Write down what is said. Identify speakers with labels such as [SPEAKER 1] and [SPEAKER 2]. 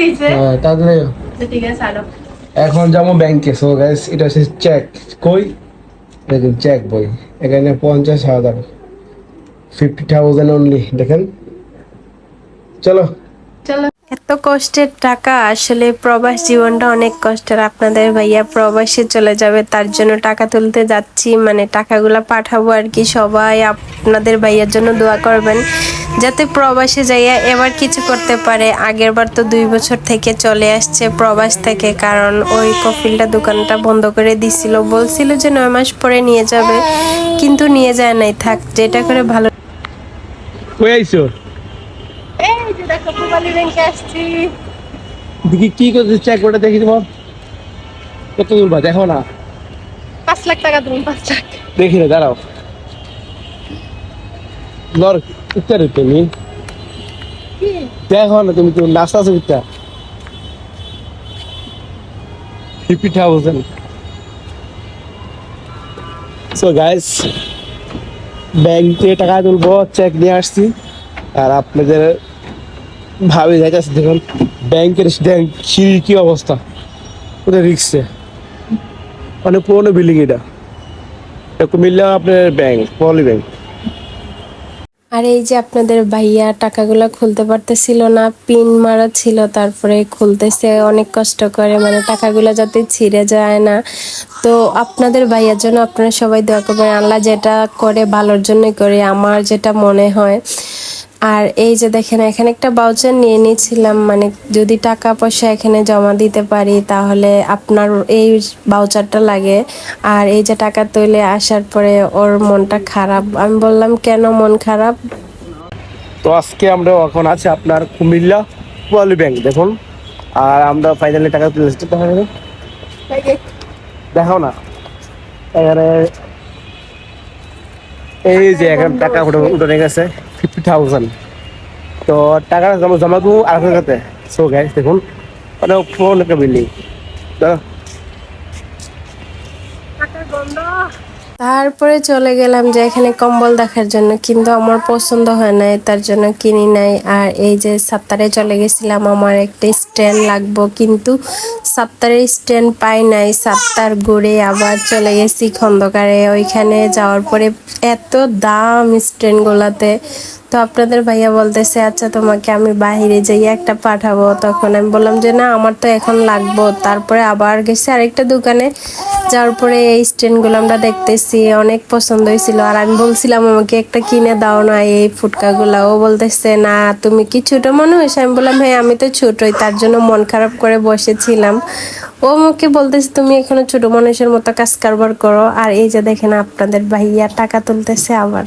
[SPEAKER 1] গেছে?
[SPEAKER 2] হ্যাঁ তাড়াতাড়ি
[SPEAKER 1] ঠিক আছে আলো।
[SPEAKER 2] এখন যাব ব্যাংকে সো গাইস এটা হচ্ছে চেক কই? দেখুন চেক বই। এখানে পঞ্চাশ হাজার। ফিফটি থাউজেন্ড অনলি দেখেন। চলো।
[SPEAKER 1] চলো।
[SPEAKER 3] এত কষ্টের টাকা আসলে প্রবাস জীবনটা অনেক কষ্টের। আপনাদের ভাইয়া প্রবাসে চলে যাবে তার জন্য টাকা তুলতে যাচ্ছি। মানে টাকাগুলো পাঠাবো আর কি। সবাই আপনাদের ভাইয়ার জন্য দোয়া করবেন। যাতে প্রবাসে যাইয়া এবার কিছু করতে পারে। আগের বার তো দুই বছর থেকে চলে আসছে প্রবাস থেকে কারণ ওই কফিলটা দোকানটা বন্ধ করে দিছিল। বলছিল যে নয় মাস পরে নিয়ে যাবে কিন্তু নিয়ে যায় নাই। থাক যেটা করে ভালো
[SPEAKER 2] কই আইছো?
[SPEAKER 1] এই যে দেখো পুবালি ব্যাংকে আসছি।
[SPEAKER 2] দেখি কি করছে চেক ওটা দেখি তোমার। কত দূর বা দেখো না।
[SPEAKER 1] পাঁচ লাখ টাকা তুমি পাঁচ লাখ।
[SPEAKER 2] দেখি না দাঁড়াও। উত্তর তুমি দেখো না তুমি তো নাস্তা আছো কিতা fifty thousand so guys bank থেকে টাকা তুলবো চেক নিয়ে আসছি। আর আপনাদের ভাবে যাইতেছে দেখুন ব্যাংকের ব্যাংক সিঁড়ির কি অবস্থা। ওটা রিক্সে? অনেক পুরোনো বিল্ডিং এটা। এটা কুমিল্লা আপনার ব্যাংক পলি ব্যাংক
[SPEAKER 3] আর এই যে আপনাদের ভাইয়া টাকাগুলো খুলতে পারতেছিল না, পিন মারা ছিল, তারপরে খুলতেছে, অনেক কষ্ট করে মানে টাকাগুলো যাতে ছিঁড়ে যায় না। তো আপনাদের ভাইয়ার জন্য আপনারা সবাই দোয়া করবেন, আল্লাহ যেটা করে ভালোর জন্যই করে, আমার যেটা মনে হয়। আর এই যে দেখেন এখানে একটা বাউচার নিয়ে নিয়েছিলাম মানে যদি টাকা পয়সা এখানে জমা দিতে পারি তাহলে আপনার এই বাউচারটা লাগে। আর এই যে টাকা তুলে আসার পরে ওর মনটা খারাপ। আমি বললাম কেন মন খারাপ?
[SPEAKER 2] তো আজকে আমরা এখন আছি আপনার কুমিল্লা পলি ব্যাংক দেখুন। আর আমরা ফাইনালি টাকা তুলে এসেছি দেখাও না। এখানে এই যে এখন টাকা উঠে গেছে ফিফটি থাউজেন্ড তো টাকা জমা জমা দেবো আর টাকাতে সো গ্যাস দেখুন অনেক ফোন একটা বিল্ডিং।
[SPEAKER 3] তারপরে চলে গেলাম যে এখানে কম্বল দেখার জন্য, কিন্তু আমার পছন্দ হয় নাই, তার জন্য কিনি নাই। আর এই যে সাত্তারে চলে গেছিলাম, আমার একটা স্ট্যান্ড লাগবো, কিন্তু সাত্তারের স্ট্যান্ড পাই নাই। সাত্তার ঘুরে আবার চলে গেছি খন্দকারে। ওইখানে যাওয়ার পরে এত দাম স্ট্যান্ডগুলোতে। তো আপনাদের ভাইয়া বলতেছে আচ্ছা তোমাকে আমি বাইরে যাই, একটা পাঠাবো। তখন আমি বললাম যে, না, আমার তো এখন লাগবো। তারপরে আবার গেছি আরেকটা দোকানে, যাওয়ার পরে এই স্ট্যান্ডগুলো আমরা দেখতেছি, অনেক পছন্দ হয়েছিল। আর আমি বলছিলাম, আমাকে একটা কিনে দাও না এই ফুটকাগুলো। ও বলতেছে, না, তুমি কি ছোট মানুষ আমি বললাম হ্যাঁ আমি তো ছোটই, তার জন্য মন খারাপ করে বসেছিলাম। ও আমাকে বলতেছে, তুমি এখনও ছোট মানুষের মতো কাজ কারবার করো। আর এই যে দেখেন, আপনাদের ভাইয়া টাকা তুলতেছে আবার।